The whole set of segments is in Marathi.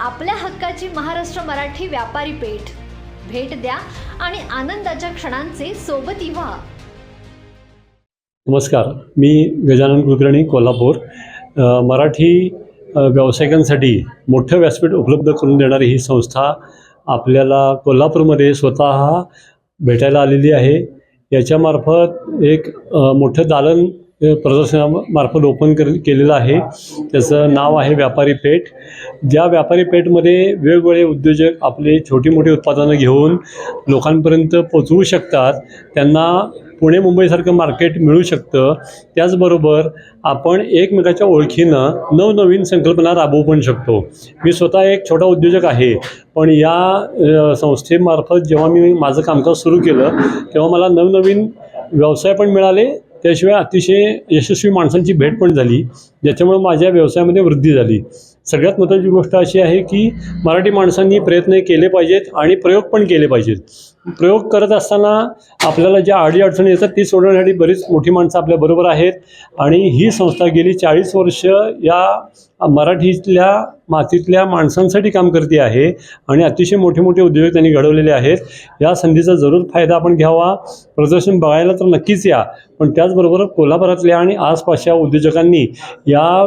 आपल्या हक्काची महाराष्ट्र मराठी व्यापारी पेठ. भेट द्या आणि आनंदाच्या क्षणांचे सोबती व्हा नमस्कार मी गजानन कुलकर्णी कोल्हापूर. मराठी व्यावसायिकांसाठी मोठं व्यासपीठ उपलब्ध करून देणारी ही संस्था आपल्याला कोल्हापूरमध्ये स्वतः भेटायला आलेली आहे. याच्यामार्फत एक मोठं दालन प्रदर्शनामार्फत ओपन कर केलेलं आहे. त्याचं नाव आहे व्यापारी पेठ. ज्या व्यापारी पेठमध्ये वेगवेगळे उद्योजक आपले छोटी मोठी उत्पादनं घेऊन लोकांपर्यंत पोचवू शकतात त्यांना पुणे मुंबईसारखं मार्केट मिळू शकतं. त्याचबरोबर आपण एकमेकाच्या ओळखीनं नवनवीन संकल्पना राबवू पण शकतो. मी स्वतः एक छोटा उद्योजक आहे पण या संस्थेमार्फत जेव्हा मी माझं कामकाज सुरू केलं तेव्हा मला नवनवीन व्यवसाय पण मिळाले त्याशिवाय अतिशय यशस्वी माणसांची भेट पण झाली ज्याच्यामुळे माझ्या व्यवसायामध्ये वृद्धी झाली. सगळ्यात महत्त्वाची गोष्ट अशी आहे की मराठी माणसांनी प्रयत्न केले पाहिजेत आणि प्रयोग पण केले पाहिजेत. प्रयोग करत असताना आपल्याला ज्या अडीअडचणी येतात ती सोडवण्यासाठी बरीच मोठी माणसं आपल्याबरोबर आहेत. आणि ही संस्था गेली चाळीस वर्ष या मराठीतल्या मातीतल्या माणसांसाठी काम करते आहे आणि अतिशय मोठे मोठे उद्योग त्यांनी घडवलेले आहेत. या संधीचा जरूर फायदा आपण घ्यावा. प्रदर्शन बघायला तर नक्कीच या. पण त्याचबरोबर कोल्हापुरातल्या आणि आसपासच्या उद्योजकांनी या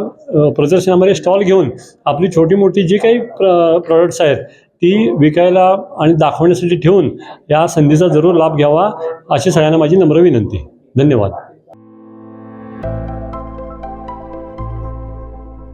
प्रदर्शनामध्ये स्टॉल घेऊन आपली छोटी मोठी जी काही प्र प्रॉडक्ट्स आहेत ती विकायला आणि दाखवण्यासाठी ठेवून या संधीचा जरूर लाभ घ्यावा अशी सगळ्यांना माझी नम्र विनंती. धन्यवाद.